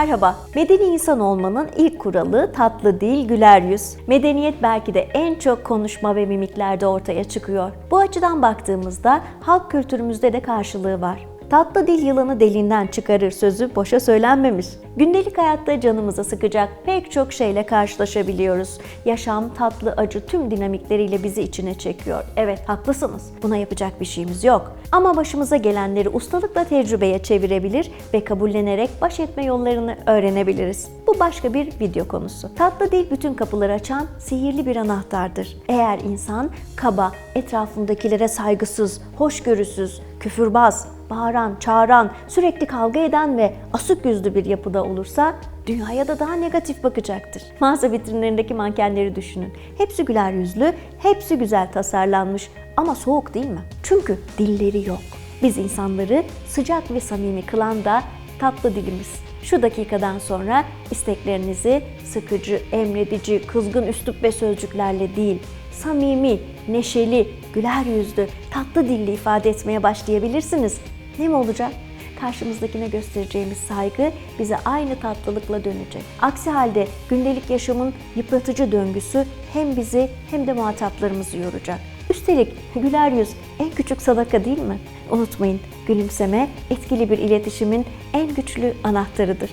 Merhaba. Medeni insan olmanın ilk kuralı tatlı dil, güler yüz. Medeniyet belki de en çok konuşma ve mimiklerde ortaya çıkıyor. Bu açıdan baktığımızda halk kültürümüzde de karşılığı var. Tatlı dil yılanı deliğinden çıkarır sözü boşa söylenmemiş. Gündelik hayatta canımıza sıkacak pek çok şeyle karşılaşabiliyoruz. Yaşam tatlı acı tüm dinamikleriyle bizi içine çekiyor. Evet haklısınız. Buna yapacak bir şeyimiz yok. Ama başımıza gelenleri ustalıkla tecrübeye çevirebilir ve kabullenerek baş etme yollarını öğrenebiliriz. Bu başka bir video konusu. Tatlı dil bütün kapıları açan sihirli bir anahtardır. Eğer insan kaba, etrafındakilere saygısız, hoşgörüsüz, küfürbaz, bağıran, çağıran, sürekli kavga eden ve asık yüzlü bir yapıda olursa dünyaya da daha negatif bakacaktır. Mağaza vitrinlerindeki mankenleri düşünün. Hepsi güler yüzlü, hepsi güzel tasarlanmış ama soğuk değil mi? Çünkü dilleri yok. Biz insanları sıcak ve samimi kılan da tatlı dilimiz. Şu dakikadan sonra isteklerinizi sıkıcı, emredici, kızgın üslup ve sözcüklerle değil, samimi, neşeli, güler yüzlü, tatlı dilli ifade etmeye başlayabilirsiniz. Ne mi olacak? Karşımızdakine göstereceğimiz saygı bize aynı tatlılıkla dönecek. Aksi halde gündelik yaşamın yıpratıcı döngüsü hem bizi hem de muhataplarımızı yoracak. Üstelik güler yüz en küçük sadaka değil mi? Unutmayın, gülümseme etkili bir iletişimin en güçlü anahtarıdır.